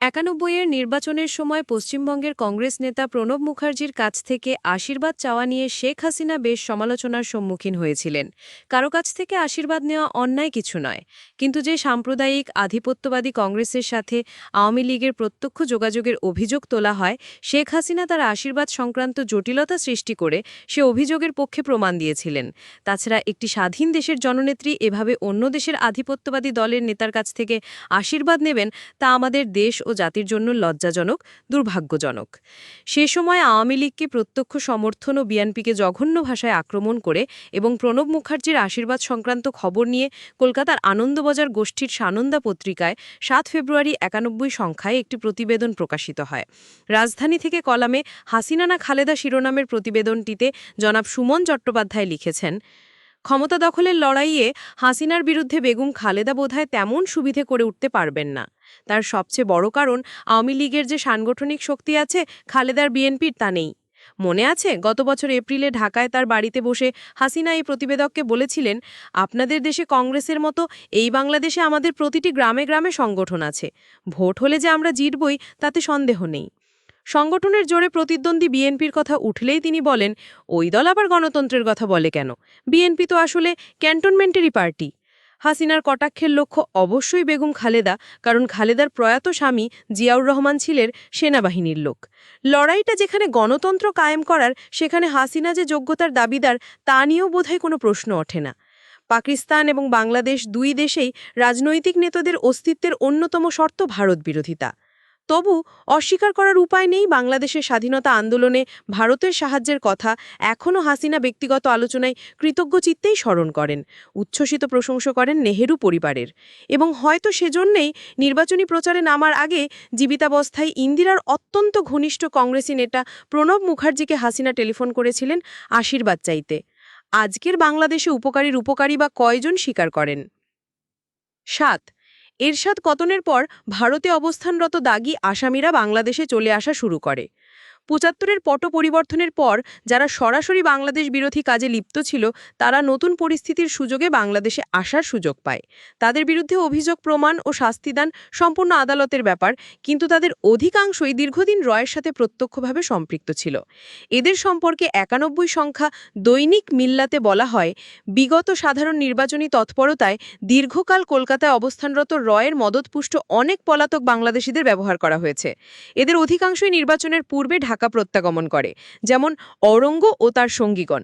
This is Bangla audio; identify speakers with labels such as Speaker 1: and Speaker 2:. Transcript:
Speaker 1: একানব্বইয়ের নির্বাচনের সময় পশ্চিমবঙ্গের কংগ্রেস নেতা প্রণব মুখার্জির কাছ থেকে আশীর্বাদ চাওয়া নিয়ে শেখ হাসিনা বেশ সমালোচনার সম্মুখীন হয়েছিলেন। কারও কাছ থেকে আশীর্বাদ নেওয়া অন্যায় কিছু নয়। কিন্তু যে সাম্প্রদায়িক আধিপত্যবাদী কংগ্রেসের সাথে আওয়ামী লীগের প্রত্যক্ষ যোগাযোগের অভিযোগ তোলা হয়, শেখ হাসিনা তার আশীর্বাদ সংক্রান্ত জটিলতা সৃষ্টি করে সে অভিযোগের পক্ষে প্রমাণ দিয়েছিলেন। তাছাড়া একটি স্বাধীন দেশের জননেত্রী এভাবে অন্য দেশের আধিপত্যবাদী দলের নেতার কাছ থেকে আশীর্বাদ নেবেন, তা আমাদের দেশ জাতির জন্য লজ্জাজনক, দুর্ভাগ্যজনক। সে সময় আওয়ামী লীগকে প্রত্যক্ষ সমর্থন ও বিএনপিকে জঘন্য ভাষায় আক্রমণ করে এবং প্রণব মুখার্জির আশীর্বাদ সংক্রান্ত খবর নিয়ে কলকাতার আনন্দবাজার গোষ্ঠীর সানন্দা পত্রিকায় সাত ফেব্রুয়ারি একানব্বই সংখ্যায় একটি প্রতিবেদন প্রকাশিত হয়। রাজধানী থেকে কলামে হাসিনানা খালেদা শিরোনামের প্রতিবেদনটিতে জনাব সুমন চট্টোপাধ্যায় লিখেছেন ক্ষমতা দখলের লড়াইয়ে হাসিনার বিরুদ্ধে বেগম খালেদা বোধহয় তেমন সুবিধে করে উঠতে পারবেন না। তার সবচেয়ে বড় কারণ আওয়ামী লীগের যে সাংগঠনিক শক্তি আছে, খালেদার বিএনপির তা নেই। মনে আছে, গত বছর এপ্রিলে ঢাকায় তার বাড়িতে বসে হাসিনা এই প্রতিবেদককে বলেছিলেন, আপনাদের দেশে কংগ্রেসের মতো এই বাংলাদেশে আমাদের প্রতিটি গ্রামে গ্রামে সংগঠন আছে। ভোট হলে যে আমরা জিতবই, তাতে সন্দেহ নেই। সংগঠনের জোরে প্রতিদ্বন্দ্বী বিএনপির কথা উঠলেই তিনি বলেন, ওই দল আবার গণতন্ত্রের কথা বলে কেন? বিএনপি তো আসলে ক্যান্টনমেন্টেরই পার্টি। হাসিনার কটাক্ষের লক্ষ্য অবশ্যই বেগম খালেদা, কারণ খালেদার প্রয়াত স্বামী জিয়াউর রহমান ছিলেন সেনাবাহিনীর লোক। লড়াইটা যেখানে গণতন্ত্র কায়েম করার, সেখানে হাসিনা যে যোগ্যতার দাবিদার, তা নিয়েও বোধহয় কোনো প্রশ্ন ওঠে না। পাকিস্তান এবং বাংলাদেশ দুই দেশেই রাজনৈতিক নেতাদের অস্তিত্বের অন্যতম শর্ত ভারত বিরোধিতা। তবু অস্বীকার করার উপায় নেই বাংলাদেশের স্বাধীনতা আন্দোলনে ভারতের সাহায্যের কথা এখনও হাসিনা ব্যক্তিগত আলোচনায় কৃতজ্ঞ চিত্তেই স্মরণ করেন, উচ্ছ্বসিত প্রশংসা করেন নেহেরু পরিবারের। এবং হয়তো সেজন্যেই নির্বাচনী প্রচারে নামার আগে জীবিতাবস্থায় ইন্দিরার অত্যন্ত ঘনিষ্ঠ কংগ্রেসি নেতা প্রণব মুখার্জিকে হাসিনা টেলিফোন করেছিলেন আশীর্বাদ চাইতে। আজকের বাংলাদেশে উপকারীর উপকারী বা কয়জন স্বীকার করেন? সাত এরশাদ কতনের পর ভারতে অবস্থানরত দাগি আসামিরা বাংলাদেশে চলে আসা শুরু করে। পঁচাত্তরের পট পরিবর্তনের পর যারা সরাসরি বাংলাদেশ বিরোধী কাজে লিপ্ত ছিল, তারা নতুন পরিস্থিতির সুযোগে বাংলাদেশে আসার সুযোগ পায়। তাদের বিরুদ্ধে অভিযোগ, প্রমাণ ও শাস্তিদান সম্পূর্ণ আদালতের ব্যাপার, কিন্তু তাদের অধিকাংশই দীর্ঘদিন রয়ের সাথে প্রত্যক্ষভাবে সম্পৃক্ত ছিল। এদের সম্পর্কে একানব্বই সংখ্যা দৈনিক মিল্লাতে বলা হয়, বিগত সাধারণ নির্বাচনী তৎপরতায় দীর্ঘকাল কলকাতায় অবস্থানরত রয়ের মদতপুষ্ট অনেক পলাতক বাংলাদেশিদের ব্যবহার করা হয়েছে। এদের অধিকাংশই নির্বাচনের পূর্বে ঢাকা প্রত্যাগমন করে যেমন অরঙ্গ ও তার সঙ্গীগণ।